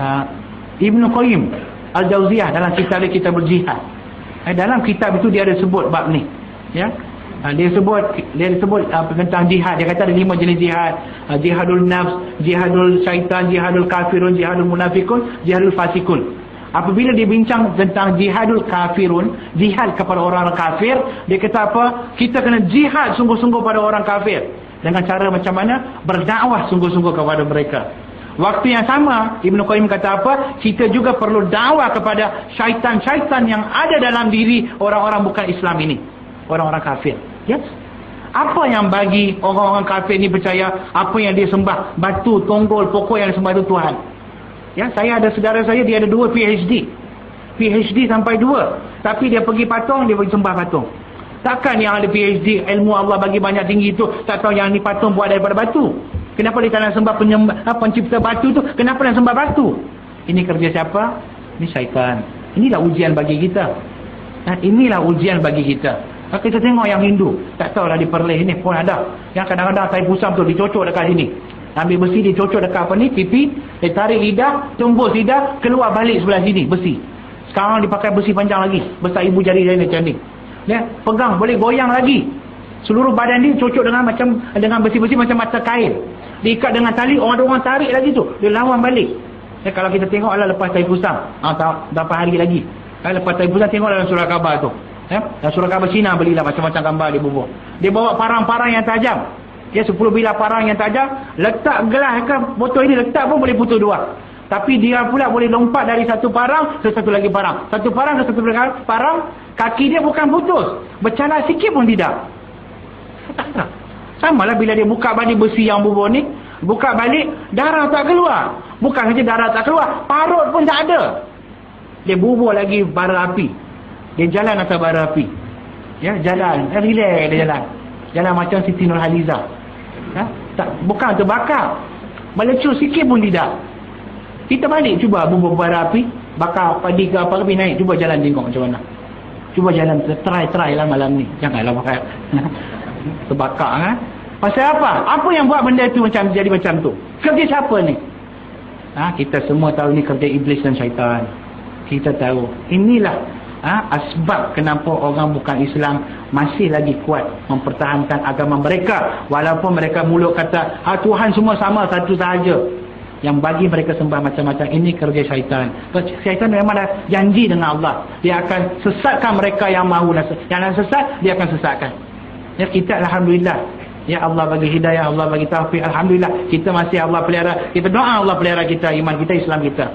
uh, Ibn Qayyim Al-Jawziyah dalam kitab kita berjihad eh, dalam kitab itu dia ada sebut bab ni ya. Uh, dia sebut dia sebut uh, tentang jihad. Dia kata ada lima jenis jihad. Uh, jihadul nafs jihadul syaitan jihadul kafirun jihadul munafikun jihadul fasikun. Apabila dia bincang tentang jihadul kafirun jihad kepada orang kafir dia kata apa? Kita kena jihad sungguh-sungguh pada orang kafir. Dengan cara macam mana? Berdakwah sungguh-sungguh kepada mereka waktu yang sama Ibn Qayyim kata apa kita juga perlu dakwah kepada syaitan-syaitan yang ada dalam diri orang-orang bukan Islam ini orang-orang kafir yes apa yang bagi orang-orang kafir ini percaya apa yang dia sembah batu, tonggol, pokok yang sembah itu Tuhan Ya, saya ada saudara saya dia ada dua PhD. PhD sampai dua. Tapi dia pergi patung, dia pergi sembah patung. Takkan yang ada PhD ilmu Allah bagi banyak tinggi itu tak tahu yang ni patung buat daripada batu. Kenapa dia tak nak sembah penyembah, pencipta batu tu? Kenapa nak sembah batu? Ini kerja siapa? Ini syaitan. Inilah ujian bagi kita. Dan inilah ujian bagi kita. Kalau kita tengok yang Hindu, tak tahulah di Perleh ini pun ada. Yang kadang-kadang saya pusam tu dicocok dekat sini. Ambil besi dia cocok dekat apa ni pipi, dia tarik lidah, tembus lidah, keluar balik sebelah sini besi. Sekarang dipakai besi panjang lagi, besar ibu jari dia macam ni. Ya, pegang boleh goyang lagi. Seluruh badan dia cocok dengan macam dengan besi-besi macam mata kain. Diikat dengan tali, orang-orang tarik lagi tu, dia lawan balik. Ya, kalau kita tengok lah lepas tai pusam, ah tak berapa hari lagi. Kalau lepas tai pusam tengok dalam surah khabar tu. Ya, dalam surah khabar Cina belilah macam-macam gambar dia bubuh. Dia bawa parang-parang yang tajam. Ya 10 bilah parang yang tajam, letak gelas ke botol ini letak pun boleh putus dua. Tapi dia pula boleh lompat dari satu parang ke satu lagi parang. Satu parang ke satu lagi parang, kaki dia bukan putus. Bercala sikit pun tidak. Tak Sama lah bila dia buka balik besi yang bubur ni, buka balik, darah tak keluar. Bukan saja darah tak keluar, parut pun tak ada. Dia bubur lagi bara api. Dia jalan atas bara api. Ya, jalan. Relax dia jalan. Jalan macam Siti Nurhaliza ha? tak, bukan terbakar melecur sikit pun tidak kita balik cuba bubur bara api bakar padi ke apa lebih naik cuba jalan tengok macam mana cuba jalan try try lah malam ni janganlah pakai terbakar ha? pasal apa? Apa yang buat benda tu macam jadi macam tu? Kerja siapa ni? Ha? kita semua tahu ni kerja iblis dan syaitan. Kita tahu. Inilah ha, asbab kenapa orang bukan Islam masih lagi kuat mempertahankan agama mereka. Walaupun mereka mulut kata ha, Tuhan semua sama satu sahaja. Yang bagi mereka sembah macam-macam ini kerja syaitan. Syaitan memang dah janji dengan Allah. Dia akan sesatkan mereka yang mahu yang nak sesat dia akan sesatkan ya kita Alhamdulillah Ya Allah bagi hidayah, Allah bagi taufik. Alhamdulillah kita masih Allah pelihara. Kita doa Allah pelihara kita, iman kita, Islam kita.